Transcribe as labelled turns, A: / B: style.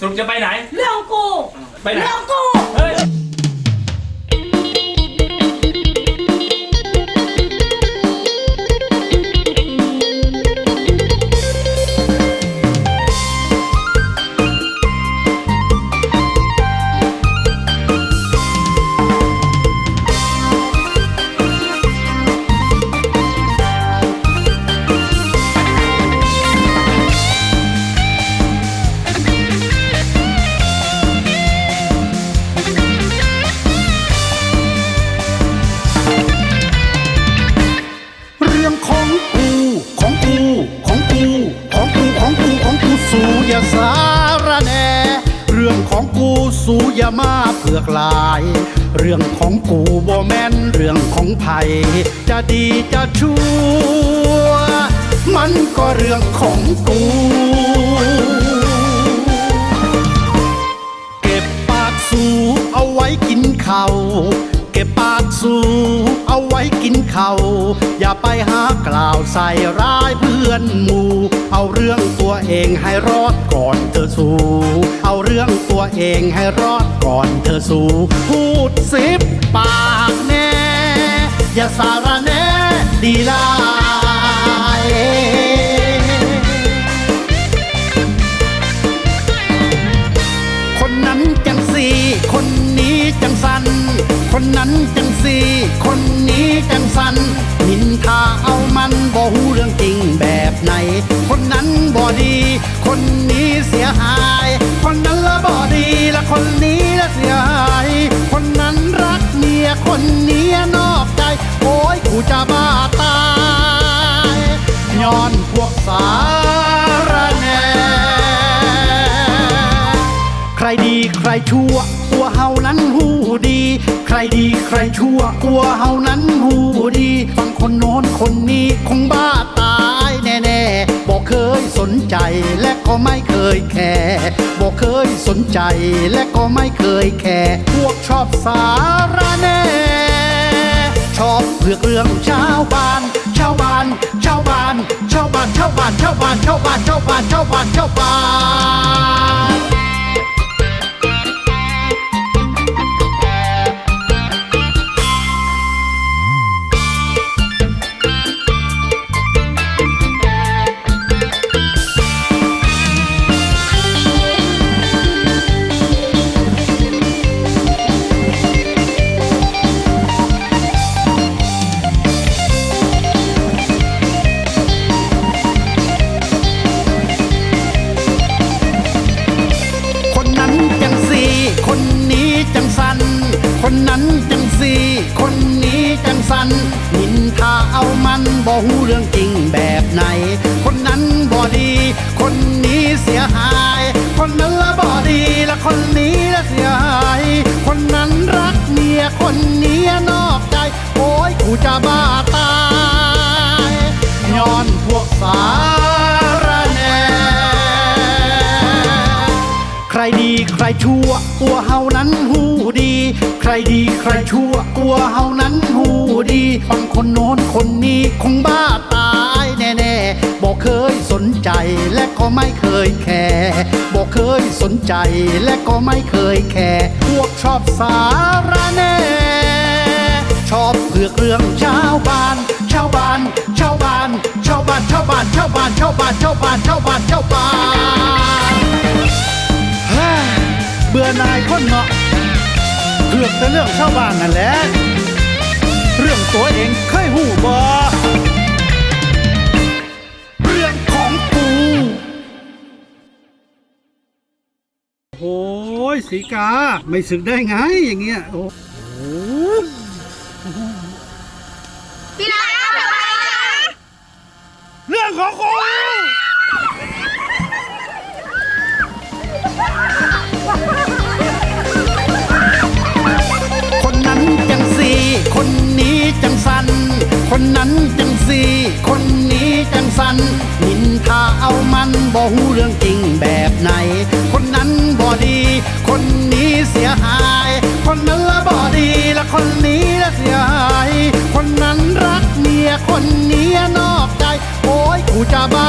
A: สรุปจะไปไหน
B: เรื่องกู
A: ไปไหน
B: เรื่องกู
A: เฮ้ย
C: อย่าสารแนเรื่องของกูสูอย่ามาเผือกลาย เรื่องของกูบ่แม่นเรื่องของไผจะดีจะชั่ว มันก็เรื่องของกูเก็บปากสูเอาไว้กินข้าวเก็บปากสู เอาไว้กินเขา อย่าไปหากล่าวใส่ร้ายเพื่อนหมู่ เอาเรื่องตัวเองให้รอดก่อนเธอสู้ เอาเรื่องตัวเองให้รอดก่อนเธอสู้ พูดสิบปากแน่ อย่าสารแน่ดีลาย ซีคนนี้จังสันนินทาเอามันบ่หูเรื่องจริงแบบไหน คนนั้นบ่ดี คนนี้เสียหาย คนนั้นละบ่ดีและคนนี้ละเสียหาย คนนั้นรักเมียคนนี้นอกใจ โอ้ยกูจะบ้าตายย้อนพวกสาระแน่ใครดีใครชั่วตัวเฮานั้นหู ดีใครดีใครชั่วตัวเฮานั้นหูดีฟังคนโน้นคนนี้คงบ้าตายแน่ๆบอกเคยสนใจและก็ไม่เคยแคร์บอกเคยสนใจและก็ไม่เคยแคร์พวกชอบสาระแน่ชอบเลือกเรื่องชาวบ้านชาวบ้านชาวบ้านชาวบ้านชาวบ้านชาวบ้านชาวบ้านชาวบ้านชาวบ้านชาวบ้าน คนนั้นจังสีคนนี้จังสันนินทาเอามันบ่หูเรื่องจริงแบบไหน คนนั้นบ่ดี คนนี้เสียหาย คนนั้นละบ่ดีละคนนี้ละเสียหาย คนนั้นรักเมียคนนี้นอกใจ โอ้ยกูจะบ้าตายย้อนพวกสารแน่ใครดีใครชั่วตัวเฮานั้นหูดี รดีใครชั่วตัวเฮานั้นหูดีฟังคนโน้นคนนี้คงบ้าตายแน่ๆบอกเคยสนใจและก็ไม่เคยแคร์บอกเคยสนใจและก็ไม่เคยแคร์พวกชอบสาระแน่ ชอบเผือกเรื่องชาวบ้านชาวบ้านชาวบ้านชาวบ้านชาวบ้านชาวบ้านชาวบ้านชาวบ้านชาวบ้าน กแต่เรื่องชาวบ้านนั่นแหละ เรื่องตัวเองเคยหูบอเรื่องของกูโอ้ยสีกาไม่สึกได้ไงอย่างเงี้ย โอ้โห
B: พี่นายทำอะไรนะ
C: เรื่องของกู คนนั้นจังสีคนนี้จังสันนินทาเอามันบ่หูเรื่องจริงแบบไหน คนนั้นบ่ดี คนนี้เสียหาย คนนั้นละบ่ดีละคนนี้ละเสียหาย คนนั้นรักเมียคนนี้นอกใจ โอ้ยกูจะบ้า